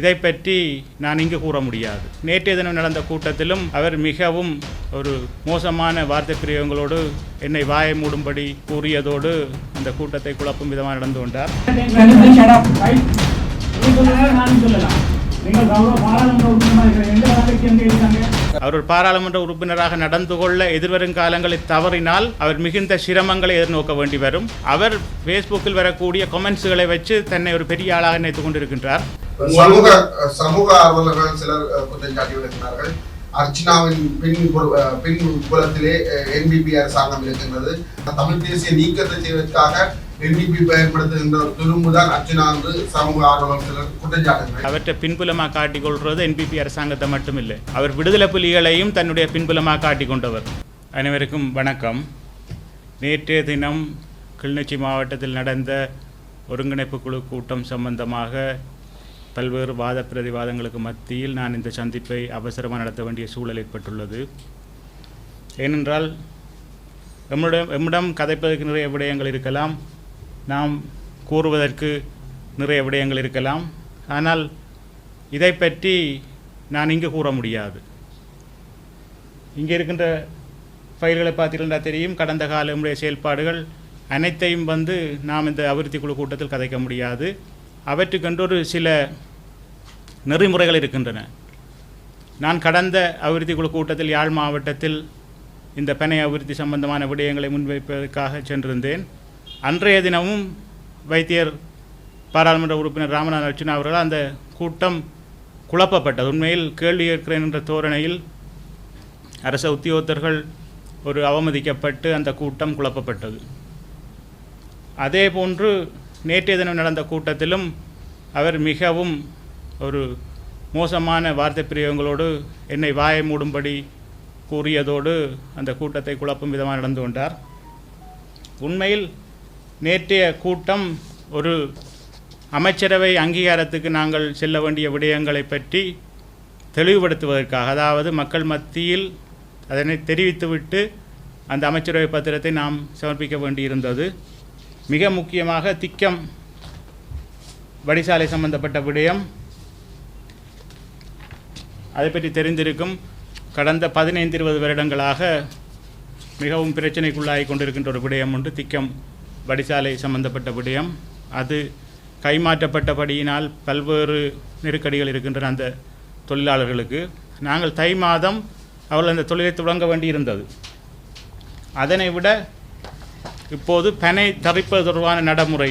இதை பற்றி நான் இங்கு கூற முடியாது. நேற்றைய தினம் நடந்த கூட்டத்திலும் அவர் மிகவும் ஒரு மோசமான வார்த்தை பிரியங்களோடு என்னை வாயை மூடும்படி கூறியதோடு அந்த கூட்டத்தை குழப்பும் விதமாக நடந்து கொண்டார். அவர் ஒரு பாராளுமன்ற உறுப்பினராக நடந்து கொள்ள எதிர்வரும் காலங்களில் தவறினால் அவர் மிகுந்த சிரமங்களை எதிர்நோக்க வேண்டி வரும். அவர் ஃபேஸ்புக்கில் வரக்கூடிய கமெண்ட்ஸுகளை வச்சு தன்னை ஒரு பெரிய ஆளாக நினைத்துக் கொண்டிருக்கின்றார். சமூக சமூக ஆர்வலர்கள் சிலர் குற்றம் சாட்டி வருகிறார்கள் அர்ச்சனாவின் பின் பின் புலத்திலே என்பிபி அரசாங்கம் இருக்கின்றது. தமிழ் தேசிய நீக்கத்தை செய்வதற்காக என்பிபி பயன்படுத்துகின்ற துரும்பு தான் அர்ச்சனா என்று சமூக ஆர்வலர் சிலர் குற்றம் சாட்டுகிறார்கள் அவற்றை பின்புலமாக காட்டிக்கொள்வது என்பிபி அரசாங்கத்தை மட்டுமில்லை. அவர் விடுதலை புலிகளையும் தன்னுடைய பின்புலமாக காட்டிக் கொண்டவர் அனைவருக்கும் வணக்கம். நேற்றைய தினம் கிளிநொச்சி மாவட்டத்தில் நடந்த ஒருங்கிணைப்பு குழு கூட்டம் சம்பந்தமாக பல்வேறு வாத பிரதிவாதங்களுக்கு மத்தியில் நான் இந்த சந்திப்பை அவசரமாக நடத்த வேண்டிய சூழல் ஏற்பட்டுள்ளது. ஏனென்றால் எம்மிடம் எம்மிடம் கதைப்பதற்கு நிறைய விடயங்கள் இருக்கலாம். நாம் கூறுவதற்கு நிறைய விடயங்கள் இருக்கலாம். ஆனால் இதை பற்றி நான் இங்கு கூற முடியாது. இங்கே இருக்கின்ற ஃபைல்களை பார்த்தீங்கன்னா தெரியும். கடந்த கால நம்முடைய செயல்பாடுகள் அனைத்தையும் வந்து நாம் இந்த அபிவிருத்தி குழு கூட்டத்தில் கதைக்க முடியாது. அவற்றுக்கென்றொரு ஒரு சில நெறிமுறைகள் இருக்கின்றன. நான் கடந்த அபிவிருத்தி குழு கூட்டத்தில் யாழ் மாவட்டத்தில் இந்த பனை அபிவிருத்தி சம்பந்தமான விடயங்களை முன்வைப்பதற்காக சென்றிருந்தேன். அன்றைய தினமும் வைத்தியர் பாராளுமன்ற உறுப்பினர் ராமநாத அர்ச்சுனா அவர்கள் அந்த கூட்டம் குழப்பப்பட்டது. உண்மையில் கேள்வி கேட்கிறேன் என்ற தோரணையில் அரச உத்தியோகத்தர்கள் ஒரு அவமதிக்கப்பட்டு அந்த கூட்டம் குழப்பப்பட்டது. அதே போன்று நேற்றைய தினம் நடந்த கூட்டத்திலும் அவர் மிகவும் ஒரு மோசமான வார்த்தை பிரியங்களோடு என்னை வாயை மூடும்படி கூறியதோடு அந்த கூட்டத்தை குழப்பும் விதமாக நடந்து கொண்டார். உண்மையில் நேற்றைய கூட்டம் ஒரு அமைச்சரவை அங்கீகாரத்துக்கு நாங்கள் செல்ல வேண்டிய விடயங்களை பற்றி தெளிவுபடுத்துவதற்காக அதாவது மக்கள் மத்தியில் அதனை தெரிவித்துவிட்டு அந்த அமைச்சரவை பத்திரத்தை நாம் சமர்ப்பிக்க வேண்டியிருந்தது. மிக முக்கியமாக திக்கம் வடிசாலை சம்பந்தப்பட்ட விடயம். அதை பற்றி தெரிந்திருக்கும் கடந்த பதினைந்து இருபது வருடங்களாக மிகவும் பிரச்சனைக்குள்ளாகி கொண்டிருக்கின்ற ஒரு விடயம் ஒன்று திக்கம் வடிசாலை சம்பந்தப்பட்ட விடயம். அது கைமாற்றப்பட்டபடியினால் பல்வேறு நெருக்கடிகள் இருக்கின்றன அந்த தொழிலாளர்களுக்கு. நாங்கள் தை மாதம் அவர்கள் அந்த தொழிலை தொடங்க வேண்டியிருந்தது. அதனை விட இப்போது பனை தரிப்பது தொடர்பான நடைமுறை.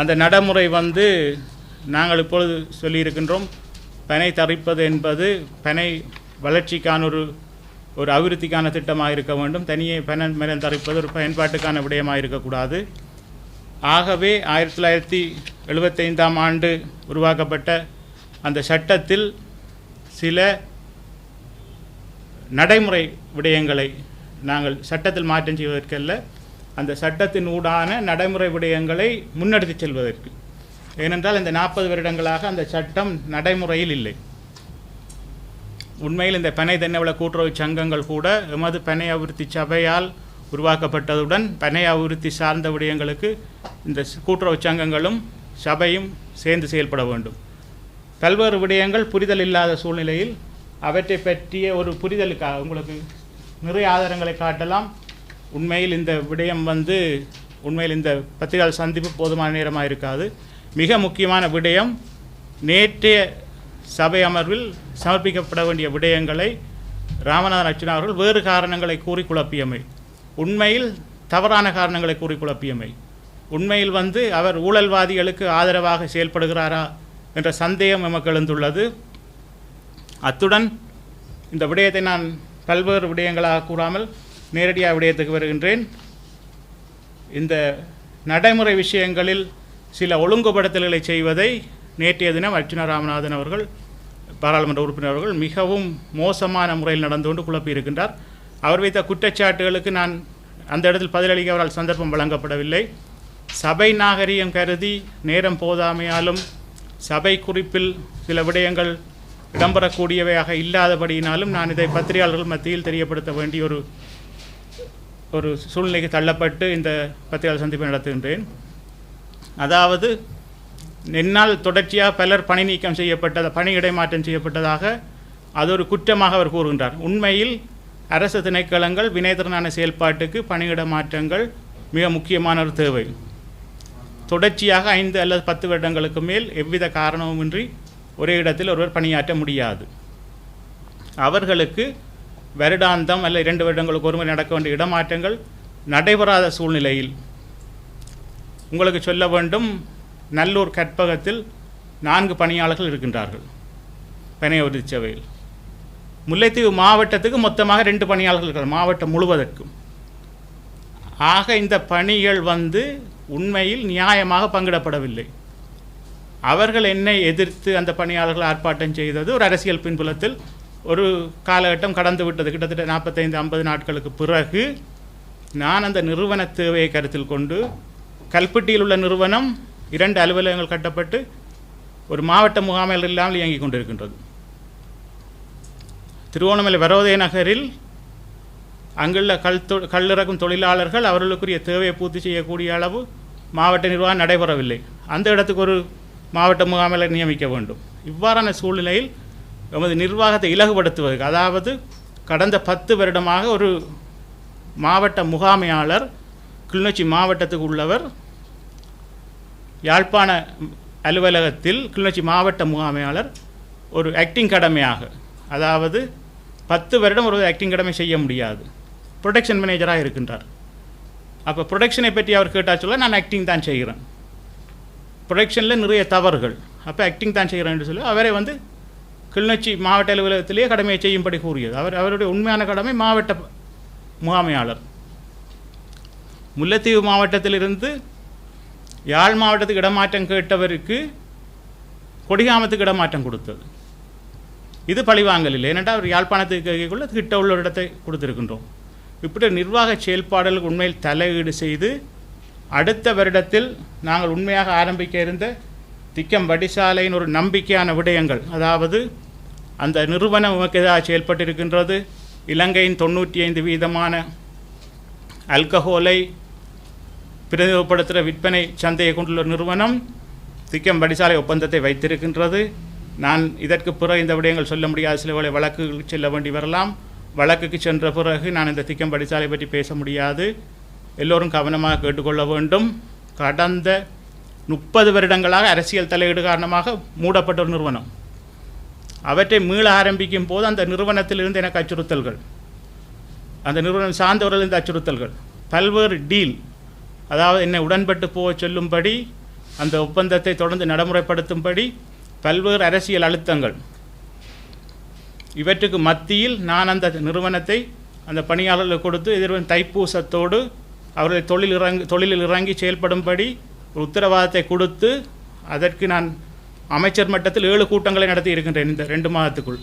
அந்த நடைமுறை வந்து நாங்கள் இப்பொழுது சொல்லியிருக்கின்றோம் பனை தரிப்பது என்பது பனை வளர்ச்சிக்கான ஒரு ஒரு அபிவிருத்திக்கான திட்டமாக இருக்க வேண்டும். தனியே பனை மரம் தரிப்பது ஒரு பயன்பாட்டுக்கான விடயமாக இருக்கக்கூடாது. ஆகவே ஆயிரத்தி தொள்ளாயிரத்தி எழுபத்தைந்தாம் ஆண்டு உருவாக்கப்பட்ட அந்த சட்டத்தில் சில நடைமுறை விடயங்களை நாங்கள் சட்டத்தில் மாற்றம் செய்வதற்கல்ல அந்த சட்டத்தின் ஊடான நடைமுறை விடயங்களை முன்னெடுத்து செல்வதற்கு. ஏனென்றால் இந்த நாற்பது வருடங்களாக அந்த சட்டம் நடைமுறையில் இல்லை. உண்மையில் இந்த பனை தென்னவள கூட்டுறவு சங்கங்கள் கூட எமது பனை அபிவிருத்தி சபையால் உருவாக்கப்பட்டதுடன் பனை அபிவிருத்தி சார்ந்த விடயங்களுக்கு இந்த கூட்டுறவு சங்கங்களும் சபையும் சேர்ந்து செயல்பட வேண்டும். பல்வேறு விடயங்கள் புரிதல் இல்லாத சூழ்நிலையில் அவற்றை பற்றிய ஒரு புரிதலுக்காக உங்களுக்கு? நிறைய ஆதாரங்களை காட்டலாம். உண்மையில் இந்த விடயம் வந்து உண்மையில் இந்த பத்திரிகையாளர் சந்திப்பு போதுமான நேரமாக இருக்காது. மிக முக்கியமான விடயம் நேற்றைய சபை அமர்வில் சமர்ப்பிக்கப்பட வேண்டிய விடயங்களை ராமநாதன் அர்ச்சனா அவர்கள் வேறு காரணங்களை கூறி குழப்பியமை. உண்மையில் தவறான காரணங்களை கூறி குழப்பியமை. உண்மையில் வந்து அவர் ஊழல்வாதிகளுக்கு ஆதரவாக செயல்படுகிறாரா என்ற சந்தேகம் எமக்கு எழுந்துள்ளது. அத்துடன் இந்த விடயத்தை நான் பல்வேறு விடயங்களாக கூறாமல் நேரடியாக விடயத்துக்கு வருகின்றேன். இந்த நடைமுறை விஷயங்களில் சில ஒழுங்குபடுத்தல்களை செய்வதை நேற்றைய தினம் அர்ச்சுனா ராமநாதன் அவர்கள் பாராளுமன்ற உறுப்பினர் மிகவும் மோசமான முறையில் நடந்து கொண்டு குழப்பியிருக்கின்றார் அவர் வைத்த குற்றச்சாட்டுகளுக்கு நான் அந்த இடத்தில் பதிலளிக்க அவரால் சந்தர்ப்பம் வழங்கப்படவில்லை. சபை நாகரிகம் கருதி நேரம் போதாமையாலும் சபை குறிப்பில் சில விடயங்கள் இடம்பெறக்கூடியவையாக இல்லாதபடியினாலும் நான் இதை பத்திரிகையாளர்கள் மத்தியில் தெரியப்படுத்த வேண்டிய ஒரு ஒரு சூழ்நிலைக்கு தள்ளப்பட்டு இந்த பத்திரிகையாளர் சந்திப்பை நடத்துகின்றேன். அதாவது என்னால் தொடர்ச்சியாக பலர் பணி நீக்கம் செய்யப்பட்டது பணி இடைமாற்றம் செய்யப்பட்டதாக அது ஒரு குற்றமாக அவர் கூறுகின்றார். உண்மையில் அரசு திணைக்களங்கள் வினைத்திறனான செயல்பாட்டுக்கு பணியிட மாற்றங்கள் மிக முக்கியமான ஒரு தேவை. தொடர்ச்சியாக ஐந்து அல்லது பத்து வருடங்களுக்கு மேல் எவ்வித காரணமுமின்றி ஒரே இடத்தில் ஒருவர் பணியாற்ற முடியாது. அவர்களுக்கு வருடாந்தம் அல்ல இரண்டு வருடங்களுக்கு ஒருமுறை நடக்க வேண்டிய இடமாற்றங்கள் நடைபெறாத சூழ்நிலையில் உங்களுக்கு சொல்ல வேண்டும் நல்லூர் கற்பகத்தில் நான்கு பணியாளர்கள் இருக்கின்றார்கள் பனைய சபையில் முல்லைத்தீவு மாவட்டத்துக்கு மொத்தமாக ரெண்டு பணியாளர்கள் இருக்கிறார் மாவட்டம் முழுவதற்கும். ஆக இந்த பணிகள் வந்து உண்மையில் நியாயமாக பங்கிடப்படவில்லை. அவர்கள் என்னை எதிர்த்து அந்த பணியாளர்கள் ஆர்ப்பாட்டம் செய்தது ஒரு அரசியல் பின்புலத்தில் ஒரு காலகட்டம் கடந்து விட்டது. கிட்டத்தட்ட நாற்பத்தைந்து ஐம்பது நாட்களுக்கு பிறகு நான் அந்த நிறுவன தேவையை கருத்தில் கொண்டு கல்பட்டியில் உள்ள நிறுவனம் இரண்டு அலுவலகங்கள் கட்டப்பட்டு ஒரு மாவட்ட முகாமைகள் இல்லாமல் இயங்கிக் கொண்டிருக்கின்றது. திருவோணமலை வரோதய நகரில் அங்குள்ள கல் தொ கல்லிறக்கும் தொழிலாளர்கள் அவர்களுக்குரிய தேவையை பூர்த்தி செய்யக்கூடிய அளவு மாவட்ட நிர்வாகம் நடைபெறவில்லை. அந்த இடத்துக்கு ஒரு மாவட்ட முகாமையில் நியமிக்க வேண்டும். இவ்வாறான சூழ்நிலையில் எமது நிர்வாகத்தை இலகுபடுத்துவதற்கு அதாவது கடந்த பத்து வருடமாக ஒரு மாவட்ட முகாமையாளர் கிளிநொச்சி மாவட்டத்துக்கு உள்ளவர் யாழ்ப்பாண அலுவலகத்தில் கிளிநொச்சி மாவட்ட முகாமையாளர் ஒரு ஆக்டிங் கடமையாக அதாவது பத்து வருடம் ஒரு ஆக்டிங் கடமை செய்ய முடியாது. ப்ரொடக்ஷன் மேனேஜராக இருக்கின்றார். அப்போ ப்ரொடக்ஷனை பற்றி அவர் கேட்டால் சொல்ல நான் ஆக்டிங் தான் செய்கிறேன். ப்ரொடக்ஷனில் நிறைய தவறுகள். அப்போ ஆக்டிங் தான் செய்கிறேன் என்று சொல்லி அவரை வந்து கிளிநொச்சி மாவட்ட அலுவலகத்திலேயே கடமையை செய்யும்படி கூறியது. அவர் அவருடைய உண்மையான கடமை மாவட்ட முகாமையாளர். முல்லைத்தீவு மாவட்டத்திலிருந்து யாழ் மாவட்டத்துக்கு இடமாற்றம் கேட்டவருக்கு கொடிகாமத்துக்கு இடமாற்றம் கொடுத்தது. இது பழிவாங்கல் இல்லை ஏனென்றால் அவர் யாழ்ப்பாணத்துக்கு கேட்கக்குள்ள கிட்ட உள்ள இடத்தை கொடுத்துருக்கின்றோம். இப்படி நிர்வாக செயல்பாடுகளுக்கு உண்மையில் தலையீடு செய்து அடுத்த வருடத்தில் நாங்கள் உண்மையாக ஆரம்பிக்க இருந்த திக்கம் வடிசாலையின் ஒரு நம்பிக்கையான விடயங்கள். அதாவது அந்த நிறுவனம் உமக்கு எதாக செயல்பட்டிருக்கின்றது இலங்கையின் தொண்ணூற்றி ஐந்து வீதமான அல்கஹோலை பிரதிநிதிப்படுத்துகிற விற்பனை சந்தையை கொண்டுள்ள நிறுவனம் திக்கம் வடிசாலை ஒப்பந்தத்தை வைத்திருக்கின்றது. நான் இதற்கு பிறகு இந்த விடயங்கள் சொல்ல முடியாத. சில வேளை வழக்குகளுக்கு செல்ல வேண்டி வரலாம். வழக்குக்கு சென்ற பிறகு நான் இந்த திக்கம் வடிசாலை பற்றி பேச முடியாது. எல்லோரும் கவனமாக கேட்டுக்கொள்ள வேண்டும். கடந்த முப்பது வருடங்களாக அரசியல் தலையீடு காரணமாக மூடப்பட்ட ஒரு நிறுவனம். அவற்றை மீள ஆரம்பிக்கும் போது அந்த நிறுவனத்திலிருந்து எனக்கு அச்சுறுத்தல்கள். அந்த நிறுவனம் சார்ந்தவர்கள் அச்சுறுத்தல்கள். பல்வேறு டீல். அதாவது என்னை உடன்பட்டு போக சொல்லும்படி அந்த ஒப்பந்தத்தை தொடர்ந்து நடைமுறைப்படுத்தும்படி பல்வேறு அரசியல் அழுத்தங்கள். இவற்றுக்கு மத்தியில் நான் அந்த நிறுவனத்தை அந்த பணியாளர்களுக்கு கொடுத்து எதிர்வன் தைப்பூசத்தோடு அவர்கள் தொழில் இறங்கி தொழிலில் இறங்கி செயல்படும்படி ஒரு உத்தரவாதத்தை கொடுத்து அதற்கு நான் அமைச்சர் மட்டத்தில் ஏழு கூட்டங்களை நடத்தி இருக்கின்றேன் இந்த ரெண்டு மாதத்துக்குள்.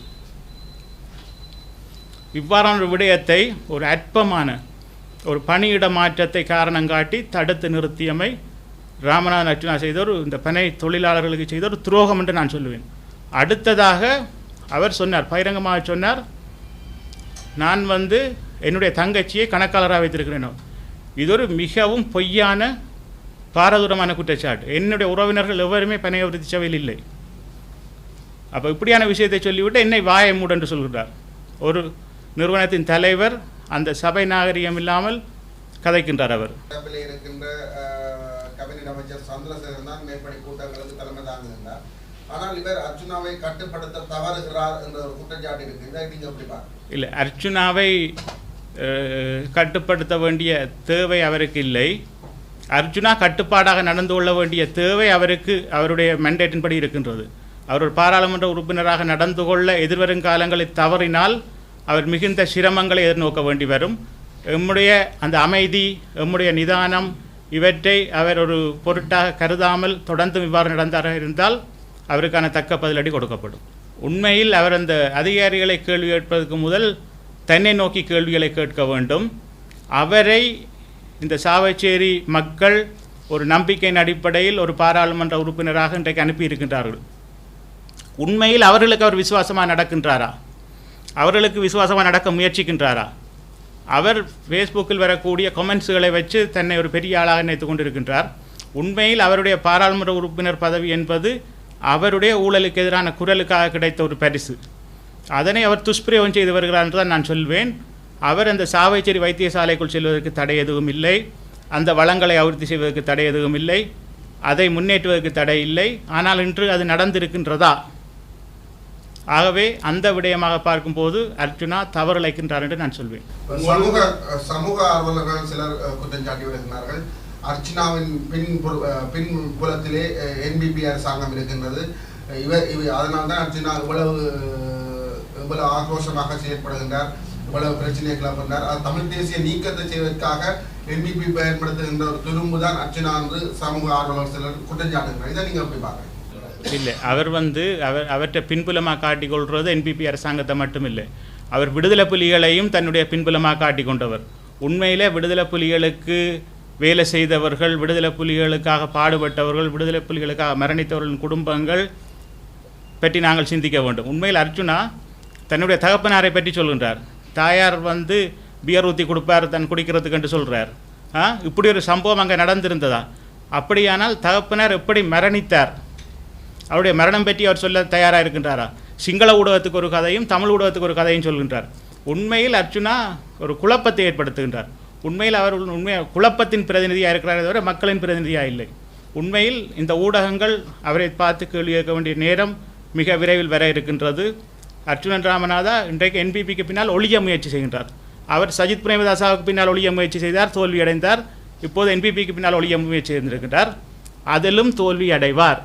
இவ்வாறான ஒரு விடயத்தை ஒரு அற்பமான ஒரு பணியிட மாற்றத்தை காரணம் காட்டி தடுத்து நிறுத்தியமை ராமநாதன் அர்ஜுனா செய்த ஒரு இந்த பனை தொழிலாளர்களுக்கு செய்த ஒரு துரோகம் என்று நான் சொல்லுவேன். அடுத்ததாக அவர் சொன்னார் பகிரங்கமாக சொன்னார் நான் வந்து என்னுடைய தங்கச்சியை கணக்காளராக வைத்திருக்கிறேன். இது ஒரு மிகவும் பொய்யான பாரதூரமான குற்றச்சாட்டு என்னுடைய உறவினர்கள் எவருமே பனைய விருத்தி சபையில் இல்லை அப்போ இப்படியான விஷயத்தை சொல்லிவிட்டு என்னை வாயை மூடு என்று சொல்கிறார் ஒரு நிறுவனத்தின் தலைவர் அந்த சபை நாகரிகம் இல்லாமல் கதைக்கின்றார் அவர் இடப்பில் இருக்கின்ற அஹ், கேபினட் அமைச்சர் சந்திரசேகரன் தான் மேற்படி கூட்டங்களுக்கு தலைமை தாங்குகின்றார் ஆனால் இவர் அர்ஜுனாவை கட்டுப்படுத்த தவறுகிறார் என்ற ஒரு குற்றச்சாட்டு இருக்கு இதை நீங்க எப்படி பார்க்க இல்லை அர்ச்சுனாவை கட்டுப்படுத்த வேண்டிய தேவை அவருக்கு இல்லை. அர்ஜுனா கட்டுப்பாடாக நடந்து கொள்ள வேண்டிய தேவை அவருக்கு அவருடைய மெண்டேட்டின் படி இருக்கின்றது. அவர் ஒரு பாராளுமன்ற உறுப்பினராக நடந்து கொள்ள எதிர்வரும் காலங்களில் தவறினால் அவர் மிகுந்த சிரமங்களை எதிர்நோக்க வேண்டி வரும். எம்முடைய அந்த அமைதி எம்முடைய நிதானம் இவற்றை அவர் ஒரு பொருட்டாக கருதாமல் தொடர்ந்து இவ்வாறு நடந்தாராக இருந்தால் அவருக்கான தக்க பதிலடி கொடுக்கப்படும். உண்மையில் அவர் அந்த அதிகாரிகளை கேள்வி கேட்பதற்கு முதல் தன்னை நோக்கி கேள்விகளை கேட்க வேண்டும். அவரை இந்த சாவச்சேரி மக்கள் ஒரு நம்பிக்கையின் அடிப்படையில் ஒரு பாராளுமன்ற உறுப்பினராக இன்றைக்கு அனுப்பியிருக்கின்றார்கள் உண்மையில் அவர்களுக்கு அவர் விசுவாசமாக நடக்கின்றாரா? அவர்களுக்கு விசுவாசமாக நடக்க முயற்சிக்கின்றாரா? அவர் ஃபேஸ்புக்கில் வரக்கூடிய கமெண்ட்ஸுகளை வச்சு தன்னை ஒரு பெரிய ஆளாக நினைத்து கொண்டிருக்கின்றார். உண்மையில் அவருடைய பாராளுமன்ற உறுப்பினர் பதவி என்பது அவருடைய ஊழலுக்கு எதிரான குரலுக்காக கிடைத்த ஒரு பரிசு. அதனை அவர் துஷ்பிரயோகம் செய்து வருகிறார் என்று தான் நான் சொல்வேன். அவர் அந்த சாவைச்சேரி வைத்தியசாலைக்குள் செல்வதற்கு தடை எதுவும் இல்லை. அந்த வளங்களை அபிவிருத்தி செய்வதற்கு தடை எதுவும் இல்லை. அதை முன்னேற்றுவதற்கு தடை இல்லை. ஆனால் இன்று அது நடந்திருக்கின்றதா? ஆகவே அந்த விடயமாக பார்க்கும்போது அர்ஜுனா தவறிழைக்கின்றார் என்று நான் சொல்வேன். சமூக சமூக ஆர்வலர்கள் சிலர் குற்றம் சாட்டி வருகிறார்கள் அர்ச்சனாவின் பின் பின் புலத்திலே என்பிபி அரசாங்கம் இருக்கின்றது. இவர் இவ அதனால தான் அர்ச்சனா இவ்வளவு இவ்வளவு ஆக்ரோஷமாக செயற்படுகின்றார் இவ்வளவு பிரச்சனையை கிளப்புகின்றார். அது தமிழ் தேசிய நீக்கத்தை செய்வதற்காக என்பிபி பயன்படுத்துகின்ற ஒரு துரும்பு தான் அர்ச்சனா என்று சமூக ஆர்வலர் சிலர் குற்றம் சாட்டுகிறார் இதை நீங்க எப்படி பார்க்குறீங்க? இல்லை அவர் வந்து அவர் அவற்றை பின்புலமாக காட்டிக்கொள்வது என்பிபி அரசாங்கத்தை மட்டும் இல்லை அவர் விடுதலை புலிகளையும் தன்னுடைய பின்புலமாக காட்டிக் கொண்டவர் உண்மையிலே விடுதலை புலிகளுக்கு வேலை செய்தவர்கள் விடுதலை புலிகளுக்காக பாடுபட்டவர்கள் விடுதலை புலிகளுக்காக மரணித்தவர்களின் குடும்பங்கள் பற்றி நாங்கள் சிந்திக்க வேண்டும். உண்மையில் அர்ஜுனா தன்னுடைய தகப்பனாரை பற்றி சொல்கின்றார். தாயார் வந்து பியர் ஊற்றி கொடுப்பார் தன் குடிக்கிறதுக்கு என்று சொல்கிறார் ஆ? இப்படி ஒரு சம்பவம் அங்கே நடந்திருந்ததா? அப்படியானால் தகப்பனார் எப்படி மரணித்தார்? அவருடைய மரணம் பற்றி அவர் சொல்ல தயாராக இருக்கின்றாரா? சிங்கள ஊடகத்துக்கு ஒரு கதையும் தமிழ் ஊடகத்துக்கு ஒரு கதையும் சொல்கின்றார். உண்மையில் அர்ஜுனா ஒரு குழப்பத்தை ஏற்படுத்துகின்றார். உண்மையில் அவர் உண்மை குழப்பத்தின் பிரதிநிதியாக இருக்கிறாரே தவிர மக்களின் பிரதிநிதியாக இல்லை. உண்மையில் இந்த ஊடகங்கள் அவரை பார்த்து கேள்வி கேட்க வேண்டிய நேரம் மிக விரைவில் வர இருக்கின்றது. அர்ஜுனன் ராமநாதா இன்றைக்கு என்பிபிக்கு பின்னால் ஒழிய முயற்சி செய்கின்றார். அவர் சஜித் பிரேமதாசாவுக்கு பின்னால் ஒழிய முயற்சி செய்தார் தோல்வி அடைந்தார் இப்போது என்பிபிக்கு பின்னால் ஒழிய முயற்சி செய்திருக்கின்றார். அதிலும் தோல்வி அடைவார்